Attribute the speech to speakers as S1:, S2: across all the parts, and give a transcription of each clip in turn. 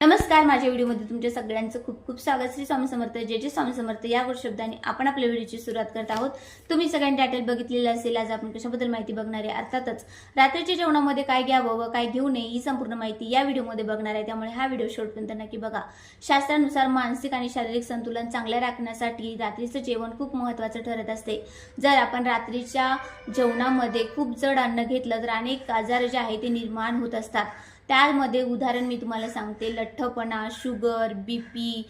S1: नमस्कार माझ्या व्हिडिओमध्ये तुमच्या सगळ्यांचं खूप खूप स्वागत. श्री स्वामी समर्थ जे जे स्वामी समर्थ. या गोड शब्दाने आपण आपल्या व्हिडिओची सुरुवात करत आहोत. तुम्ही सगळ्यांनी टायटल बघितलेलं असेल आज आपण कशाबद्दल माहिती बघणार आहे? अर्थातच रात्रीच्या जेवणामध्ये काय घ्यावं व काय घेऊ नये ही संपूर्ण माहिती या व्हिडिओमध्ये बघणार आहे. त्यामुळे हा व्हिडिओ शेवटपर्यंत नक्की बघा. शास्त्रानुसार मानसिक आणि शारीरिक संतुलन चांगलं राखण्यासाठी रात्रीचं जेवण खूप महत्त्वाचं ठरत असते. जर आपण रात्रीच्या जेवणामध्ये खूप जड अन्न घेतलं तर अनेक आजार जे आहे ते निर्माण होत असतात. त्यामध्ये उदाहरण मी तुम्हाला सांगते. लठ्ठपणा शुगर बी पी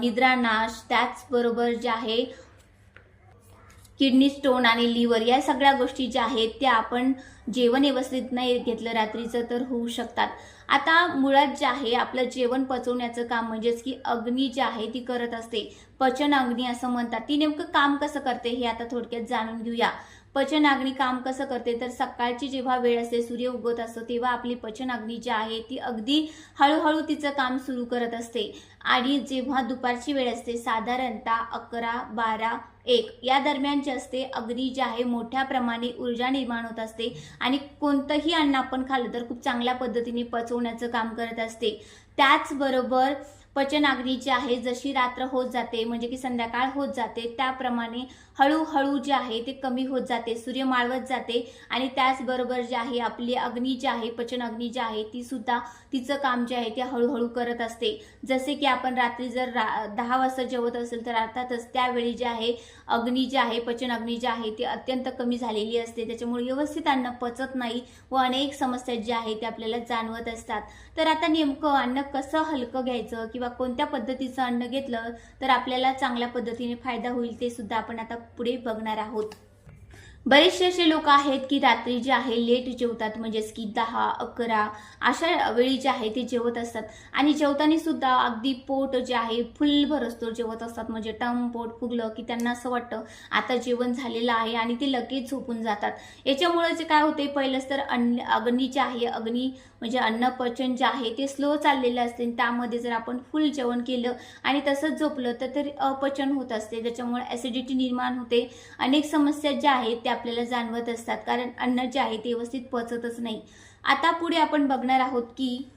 S1: निद्रानाश त्याचबरोबर जे आहे किडनी स्टोन आणि लिव्हर या सगळ्या गोष्टी ज्या आहेत त्या आपण जेवण व्यवस्थित नाही घेतलं रात्रीचं तर होऊ शकतात. आता मुळात जे आहे आपलं जेवण पचवण्याचं काम म्हणजेच की अग्नी जी आहे ती करत असते. पचन अग्नी असं म्हणतात. ती नेमकं काम कसं करते हे आता थोडक्यात जाणून घेऊया. पचनाग्नी काम कसं करते? तर सकाळची जेव्हा वेळ असते सूर्य उगवत असतो तेव्हा आपली पचनाग्नी जी आहे ती अगदी हळूहळू तिचं काम सुरू करत असते. आणि जेव्हा दुपारची वेळ असते साधारणतः अकरा बारा एक या दरम्यानची असते अग्नी जी आहे मोठ्या प्रमाणे ऊर्जा निर्माण होत असते. आणि कोणतंही अन्न आपण खाल्लं तर खूप चांगल्या पद्धतीने पचवण्याचं काम करत असते. त्याचबरोबर पचनाग्नी जी आहे जशी रात्र होत जाते म्हणजे की संध्याकाळ होत जाते त्याप्रमाणे हळूहळू जे आहे ते कमी होत जाते सूर्य माळवत जाते आणि त्याचबरोबर जे आहे आपली अग्नी जी आहे पचन अग्नी जी आहे ती सुद्धा तिचं काम जे आहे ते हळूहळू करत असते. जसे की आपण रात्री जर रा दहा वाजता जेवत असेल तर अर्थातच त्यावेळी जे आहे अग्नी जी आहे पचन अग्नी जी आहे ती अत्यंत कमी झालेली असते. त्याच्यामुळे व्यवस्थित अन्न पचत नाही व अनेक समस्या ज्या आहेत ते आपल्याला जाणवत असतात. तर आता नेमकं अन्न कसं हलकं घ्यायचं किंवा कोणत्या पद्धतीचं अन्न घेतलं तर आपल्याला चांगल्या पद्धतीने फायदा होईल ते सुद्धा आपण आता पुढे बघणार आहोत. बरेचसे असे लोक आहेत की रात्री जे आहे लेट जेवतात म्हणजेच की दहा अकरा अशा वेळी जे आहे ते जेवत असतात. आणि जेवताना सुद्धा अगदी पोट जे आहे फुल भरसतो जेवत असतात. म्हणजे टम पोट फुगलं की त्यांना असं वाटतं आता जेवण झालेलं आहे आणि ते लगेच झोपून जातात. याच्यामुळे जे काय होते पहिलंच तर अन्न अग्नी जे आहे अग्नी म्हणजे अन्नपचन जे आहे ते स्लो चाललेलं असते. आणि त्यामध्ये जर आपण फुल जेवण केलं आणि तसंच झोपलं तर तरी अपचन होत असते. त्याच्यामुळे ॲसिडिटी निर्माण होते. अनेक समस्या ज्या आहेत त्या आपल्याला जाणवत असतात. कारण अन्न जे आहे ते व्यवस्थित पचतच नाही. आता पुढे आपण बघणार आहोत की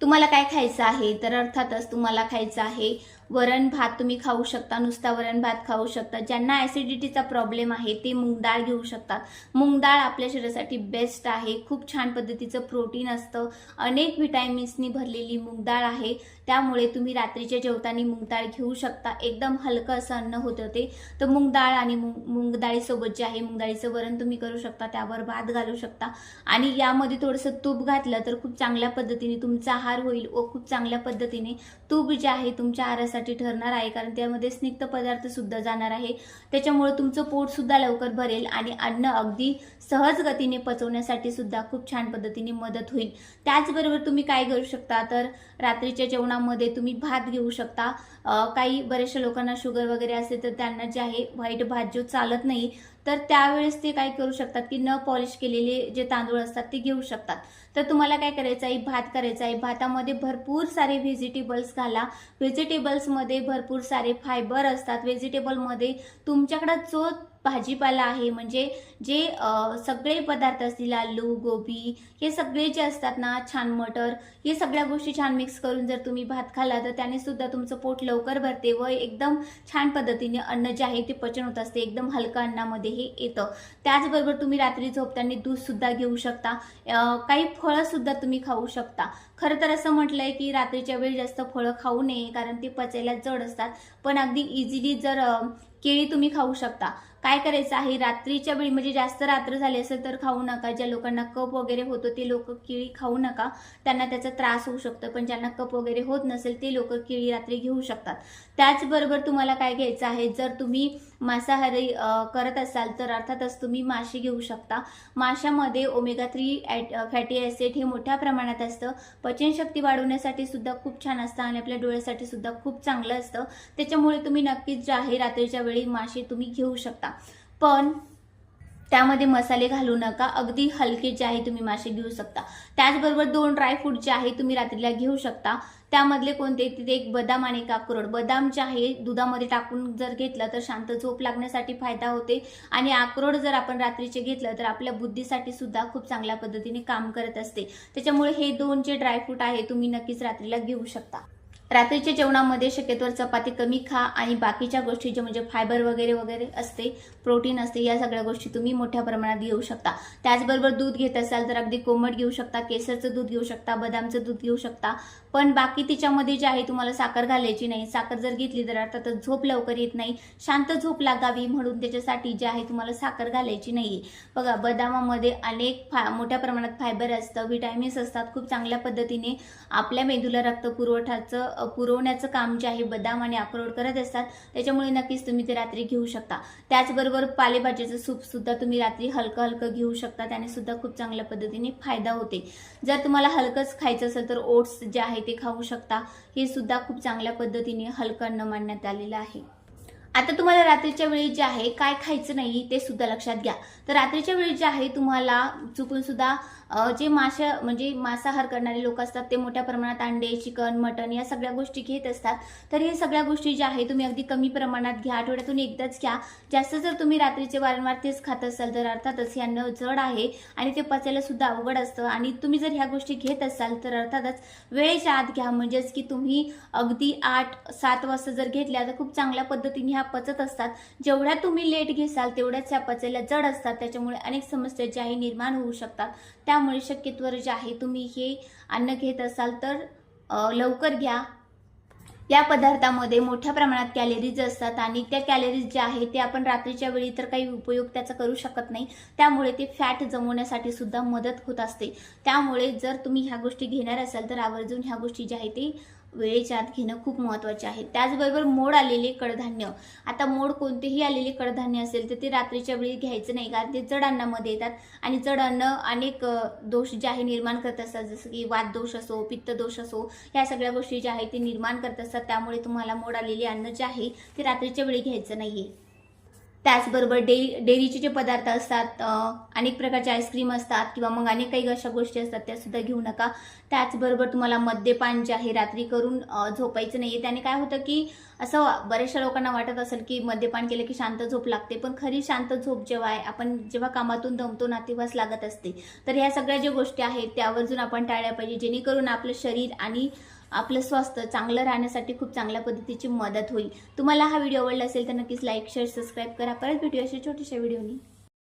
S1: तुम्हाला काय खायचं आहे? तर अर्थातच तुम्हाला खायचं आहे वरण भात. तुम्ही खाऊ शकता नुसता वरण भात खाऊ शकता. ज्यांना ॲसिडिटीचा प्रॉब्लेम आहे ते मूग डाळ घेऊ शकतात. मूग डाळ आपल्या शरीरासाठी बेस्ट आहे. खूप छान पद्धतीचं प्रोटीन असतं. अनेक व्हिटॅमिन्सनी भरलेली मूग डाळ आहे. त्यामुळे तुम्ही रात्रीच्या जेवताना मूगडाळ घेऊ शकता. एकदम हलकं असं अन्न होतं ते. तर मूगडाळ आणि मूग मूगडाळीसोबत जे आहे मूगडाळीचं वरण तुम्ही करू शकता. त्यावर भात घालू शकता. आणि यामध्ये थोडंसं तूप घातलं तर खूप चांगल्या पद्धतीने तुमचा आहार होईल व खूप चांगल्या पद्धतीने तूप जे आहे तुमच्या आहारासाठी ठरणार आहे. कारण त्यामध्ये स्निग्ध पदार्थ सुद्धा जाणार आहे. त्याच्यामुळे तुमचं पोट सुद्धा लवकर भरेल आणि अन्न अगदी सहज गतीने पचवण्यासाठी सुद्धा खूप छान पद्धतीने मदत होईल. त्याचबरोबर तुम्ही काय करू शकता? तर रात्रीच्या मध्ये तुम्ही भात घेऊ शकता. काही बऱ्याचशा लोकांना शुगर वगैरे असेल तर त्यांना जे आहे व्हाईट भात जो चालत नाही तर त्यावेळेस ते काय करू शकतात की न पॉलिश केलेले जे तांदूळ असतात ते घेऊ शकतात. तर तुम्हाला काय करायचं आहे? भात करायचा आहे. भातामध्ये भरपूर सारे व्हेजिटेबल्स घाला. व्हेजिटेबल्समध्ये भरपूर सारे फायबर असतात. व्हेजिटेबलमध्ये तुमच्याकडं जो भाजीपाला आहे म्हणजे जे सगळे पदार्थ असतील आलू गोबी हे सगळे जे असतात ना छान मटर हे सगळ्या गोष्टी छान मिक्स करून जर तुम्ही भात खाल्ला तर त्याने सुद्धा तुमचं पोट लवकर भरते व एकदम छान पद्धतीने अन्न जे आहे ते पचन होत असते. एकदम हलका अन्नामध्ये हे येतं. त्याचबरोबर तुम्ही रात्री झोपताना दूध सुद्धा घेऊ शकता. काही फळंसुद्धा तुम्ही खाऊ शकता. खरं तर असं म्हटलंय की रात्रीच्या वेळी जास्त फळं खाऊ नये कारण ते पचायला जड असतात. पण अगदी इझिली जर केळी तुम्ही खाऊ शकता. काय करायचं आहे? रात्रीच्या वेळी म्हणजे जास्त रात्र झाली असेल तर खाऊ नका. ज्या लोकांना कप वगैरे होतो ते लोक केळी खाऊ नका. त्यांना त्याचा त्रास होऊ शकतो पण ज्यांना कप वगैरे होत नसेल ते लोक केळी रात्री घेऊ शकतात. त्याचबरोबर तुम्हाला काय घ्यायचं आहे? जर तुम्ही मांसाहारी करत असाल तर अर्थातच तुम्ही मासे घेऊ शकता. माशामध्ये ओमेगा थ्री फॅटी ॲसिड हे मोठ्या प्रमाणात असतं. पचनशक्ती वाढवण्यासाठी सुद्धा खूप छान असतं आणि आपल्या डोळ्यासाठी सुद्धा खूप चांगलं असतं. त्याच्यामुळे तुम्ही नक्कीच जे आहे रात्रीच्या वेळी मासे तुम्ही घेऊ शकता. पण त्यामध्ये मसाले घालू नका. अगदी हलके जे आहे तुम्ही मासे घेऊ शकता. त्याचबरोबर दोन ड्रायफ्रूट जे आहे तुम्ही रात्रीला घेऊ शकता. त्यामधले कोणते तिथे एक बदाम आणि एक अक्रोड बदाम जे आहे दुधामध्ये टाकून जर घेतलं तर शांत झोप लागण्यासाठी फायदा होते. आणि अक्रोड जर आपण रात्रीचे घेतलं तर आपल्या बुद्धीसाठी सुद्धा खूप चांगल्या पद्धतीने काम करत असते. त्याच्यामुळे हे दोन जे ड्रायफ्रूट आहे तुम्ही नक्कीच रात्रीला घेऊ शकता. रात्रीच्या जेवणामध्ये शक्यतोवर चपाती कमी खा आणि बाकीच्या गोष्टी जे म्हणजे फायबर वगैरे वगैरे असते प्रोटीन असते या सगळ्या गोष्टी तुम्ही मोठ्या प्रमाणात घेऊ शकता. त्याचबरोबर दूध घेत असाल तर अगदी कोमट घेऊ शकता केसरचं दूध घेऊ शकता बदामचं दूध घेऊ शकता. पण बाकी तिच्यामध्ये जे आहे तुम्हाला साखर घालायची नाही. साखर जर घेतली तर अर्थातच झोप लवकर येत नाही. शांत झोप लागावी म्हणून त्याच्यासाठी जे आहे तुम्हाला साखर घालायची नाही. बघा बदामामध्ये अनेक फा मोठ्या प्रमाणात फायबर असतं विटॅमिन्स असतात. खूप चांगल्या पद्धतीने आपल्या मेंदूला रक्त पुरवठाचं पुरवण्याचं काम जे आहे बदाम आणि अक्रोड करत असतात. त्याच्यामुळे नक्कीच तुम्ही ते रात्री घेऊ शकता. त्याचबरोबर पालेभाजीचं सूप सुद्धा तुम्ही रात्री हलकं हलकं घेऊ शकता. त्याने सुद्धा खूप चांगल्या पद्धतीने फायदा होते. जर तुम्हाला हलकंच खायचं असेल तर ओट्स जे आहे ते खाऊ शकता. हे सुद्धा खूप चांगल्या पद्धतीने हलकं अन्न मांडण्यात आलेलं आहे. आता तुम्हाला रात्रीच्या वेळी जे आहे काय खायचं नाही ते सुद्धा लक्षात घ्या. तर रात्रीच्या वेळी जे आहे तुम्हाला चुकून सुद्धा जे माशा म्हणजे मांसाहार करणारे लोक असतात ते मोठ्या प्रमाणात अंडे चिकन मटन या सगळ्या गोष्टी घेत असतात. तर हे सगळ्या गोष्टी ज्या आहे तुम्ही अगदी कमी प्रमाणात घ्या. आठवड्यातून एकदाच घ्या. जास्त जर तुम्ही रात्रीचे वारंवार तेच खात असाल तर अर्थातच हे अन्न जड आहे आणि ते पचायला सुद्धा अवघड असतं. आणि तुम्ही जर ह्या गोष्टी घेत असाल तर अर्थातच वेळेच्या आत घ्या. म्हणजेच की तुम्ही अगदी आठ सात वाजता जर घेतल्या तर खूप चांगल्या पद्धतीने ह्या पचत असतात. जेवढ्या तुम्ही लेट घेसाल तेवढ्याच ह्या पचायला जड असतात. त्याच्यामुळे अनेक समस्या ज्या आहे निर्माण होऊ शकतात. त्या त्यामुळे शक्यतोवर जे आहे तुम्ही हे अन्न घेत असाल तर लवकर घ्या. या पदार्थामध्ये मोठ्या प्रमाणात कॅलरीज असतात आणि त्या कॅलरीज ज्या आहेत ते आपण रात्रीच्या वेळी तर काही उपयोग त्याचा करू शकत नाही. त्यामुळे ते फॅट जमवण्यासाठी सुद्धा मदत होत असते. त्यामुळे जर तुम्ही ह्या गोष्टी घेणार असाल तर आवर्जून ह्या गोष्टी ज्या आहेत ते वेळेच्या आत घेणं खूप महत्त्वाचे आहे. त्याचबरोबर मोड आलेले कडधान्य. आता मोड कोणतेही आलेले कडधान्य असेल तर ते रात्रीच्या वेळी घ्यायचं नाही कारण ते जड अन्नामध्ये येतात आणि जड अन्न अनेक दोष जे आहे निर्माण करत असतात. जसं की वात दोष असो पित्त दोष असो ह्या सगळ्या गोष्टी ज्या आहेत ते निर्माण करत असतात. त्यामुळे तुम्हाला मोड आलेले अन्न जे आहे ते रात्रीच्या वेळी घ्यायचं नाही आहे त्याचबरोबर डेरी डेअरीचे जे पदार्थ असतात अनेक प्रकारचे आईस्क्रीम असतात किंवा मग अनेक काही अशा गोष्टी असतात त्या सुद्धा घेऊ नका. त्याचबरोबर तुम्हाला मद्यपान जे आहे रात्री करून झोपायचं नाही आहे त्याने काय होतं की असं बऱ्याचशा लोकांना वाटत असेल की मद्यपान केलं की शांत झोप लागते पण खरी शांत झोप जेव्हा आहे आपण जेव्हा कामातून दमतो ना तेव्हाच लागत असते. तर ह्या सगळ्या ज्या गोष्टी आहेत त्या आवर्जून आपण टाळल्या पाहिजे जेणेकरून आपलं शरीर आणि आपलं स्वास्थ्य चांगलं राहण्यासाठी खूप चांगल्या पद्धतीची मदत होईल. तुम्हाला हा व्हिडिओ आवडला असेल तर नक्कीच लाईक शेअर सबस्क्राईब करा. परत भेटूया अशा छोट्याशा व्हिडिओनी.